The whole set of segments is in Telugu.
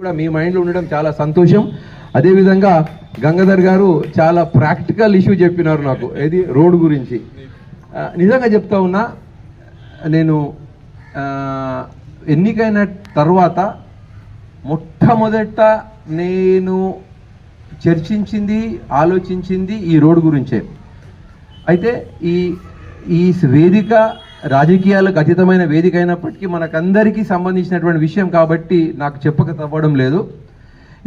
కూడా మీ మైండ్లో ఉండడం చాలా సంతోషం. అదేవిధంగా గంగాధర్ గారు చాలా ప్రాక్టికల్ ఇష్యూ చెప్పినారు నాకు. ఏది? రోడ్ గురించి. నిజంగా చెప్తా ఉన్నా నేను ఎన్నికైన తర్వాత మొట్టమొదట నేను చర్చించింది ఆలోచించింది ఈ రోడ్ గురించే. అయితే ఈ ఈ వేదిక రాజకీయాలకు అతీతమైన వేదిక అయినప్పటికీ మనకందరికీ సంబంధించినటువంటి విషయం కాబట్టి నాకు చెప్పక తప్పడం లేదు.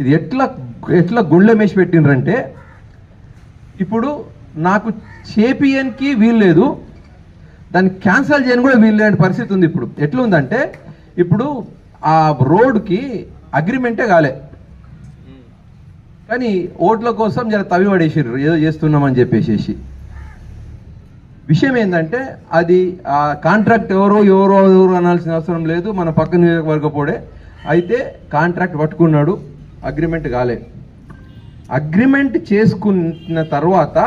ఇది ఎట్లా ఎట్లా గుళ్ళెమేసి పెట్టినరంటే ఇప్పుడు నాకు చేపియన్కి వీల్లేదు దాన్ని క్యాన్సిల్ చేయని కూడా వీల్లేని పరిస్థితి ఉంది ఇప్పుడు. ఎట్లుందంటే ఇప్పుడు ఆ రోడ్కి అగ్రిమెంటే కాలే. కానీ ఓట్ల కోసం జర తవి పడేసారు ఏదో చేస్తున్నామని చెప్పేసేసి. విషయం ఏంటంటే అది ఆ కాంట్రాక్ట్ ఎవరో ఎవరో ఎవరో అనాల్సిన అవసరం లేదు మన పక్క నియోజకవర్గపోడే అయితే కాంట్రాక్ట్ పట్టుకున్నాడు అగ్రిమెంట్ కాలే. అగ్రిమెంట్ చేసుకున్న తర్వాత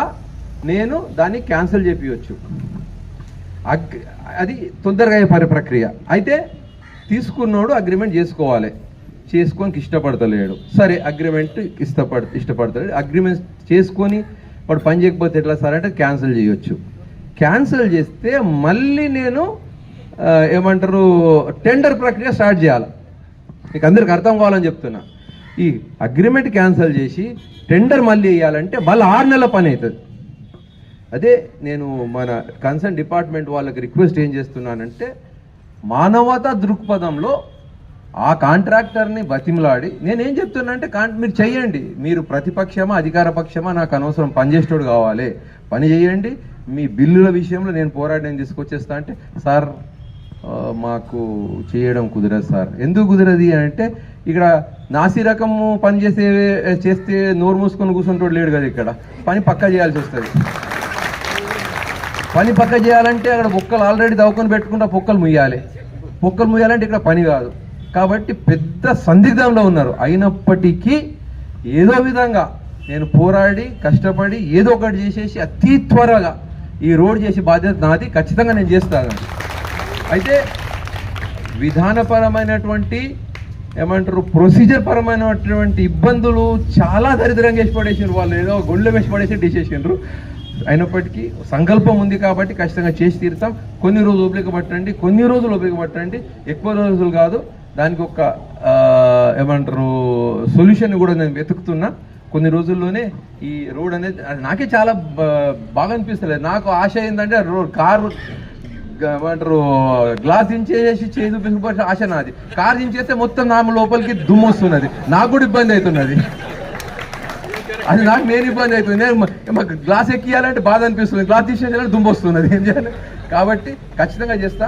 నేను దాన్ని క్యాన్సిల్ చేపించవచ్చు అగ్ అది తొందరగా అయ్యే పరి ప్రక్రియ. అయితే తీసుకున్నోడు అగ్రిమెంట్ చేసుకోవాలి. చేసుకోనికి ఇష్టపడతలేడు. సరే అగ్రిమెంట్ ఇష్టపడ ఇష్టపడతలేడు. అగ్రిమెంట్ చేసుకొని వాడు పని చేయకపోతే ఎట్లా సరే అంటే క్యాన్సిల్ చేయొచ్చు. క్యాన్సిల్ చేస్తే మళ్ళీ నేను ఏమంటారు టెండర్ ప్రక్రియ స్టార్ట్ చేయాలి. మీకు అందరికి అర్థం కావాలని చెప్తున్నా. ఈ అగ్రిమెంట్ క్యాన్సిల్ చేసి టెండర్ మళ్ళీ వేయాలంటే మళ్ళీ ఆరు నెలల పని అవుతుంది. అదే నేను మన కన్సర్న్ డిపార్ట్మెంట్ వాళ్ళకి రిక్వెస్ట్ ఏం చేస్తున్నానంటే మానవతా దృక్పథంలో ఆ కాంట్రాక్టర్ని బతిమలాడి నేనేం చెప్తున్నా అంటే కాన్ మీరు చెయ్యండి. మీరు ప్రతిపక్షమా అధికార పక్షమా నాకు అనవసరం పనిచేసేటోడు కావాలి. పని చేయండి మీ బిల్లుల విషయంలో నేను పోరాటం తీసుకొచ్చేస్తా అంటే సార్ మాకు చేయడం కుదరదు సార్. ఎందుకు కుదరది అని అంటే ఇక్కడ నాసి రకము పని చేసే చేస్తే నోరు మూసుకొని కూర్చుంటోడు లేడు కదా ఇక్కడ. పని పక్కా చేయాల్సి వస్తుంది. పని పక్క చేయాలంటే అక్కడ పొక్కలు ఆల్రెడీ దవ్వుకొని పెట్టుకుంటా పొక్కలు ముయ్యాలి. పొక్కలు ముయ్యాలంటే ఇక్కడ పని కాదు. కాబట్టి పెద్ద సందిగ్ధంలో ఉన్నారు. అయినప్పటికీ ఏదో విధంగా నేను పోరాడి కష్టపడి ఏదో ఒకటి చేసేసి అతి త్వరగా ఈ రోడ్ చేసే బాధ్యత నాది ఖచ్చితంగా నేను చేస్తాను. అయితే విధానపరమైనటువంటి ఏమంటారు ప్రొసీజర్ పరమైనటువంటి ఇబ్బందులు చాలా దరిద్రంగా వేసి పడేసారు వాళ్ళు. ఏదో గుళ్ళు వేసి పడేసి తీసేసిండ్రు అయినప్పటికీ సంకల్పం ఉంది కాబట్టి ఖచ్చితంగా చేసి తీరుతాం. కొన్ని రోజులు ఓపిక పట్టండి కొన్ని రోజులు ఓపిక పట్టండి. ఎక్కువ రోజులు కాదు దానికి ఒక ఏమంటారు సొల్యూషన్ కూడా నేను వెతుకుతున్నా. కొన్ని రోజుల్లోనే ఈ రోడ్ అనేది నాకే చాలా బాగా అనిపిస్తలేదు. నాకు ఆశ ఏంటంటే రోడ్ కారు ఏమంటారు గ్లాస్ దించేసి చేయి ఆశ నాది. కార్ దించేస్తే మొత్తం నా లోపలికి దుమ్ము వస్తున్నది. నాకు కూడా ఇబ్బంది అవుతున్నది. అది నాకు నేను ఇబ్బంది అవుతుంది. నేను మాకు గ్లాస్ ఎక్కియాలంటే బాధ అనిపిస్తుంది. గ్లాస్ తీసేయాలంటే దుమ్ము వస్తున్నది. ఏం చేయాలి? కాబట్టి ఖచ్చితంగా చేస్తా.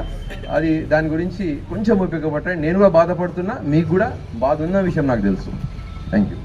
అది దాని గురించి కొంచెం ఉపయోగపట్టండి నేను కూడా బాధపడుతున్నా. మీకు కూడా బాధ ఉన్న విషయం నాకు తెలుసు. Thank you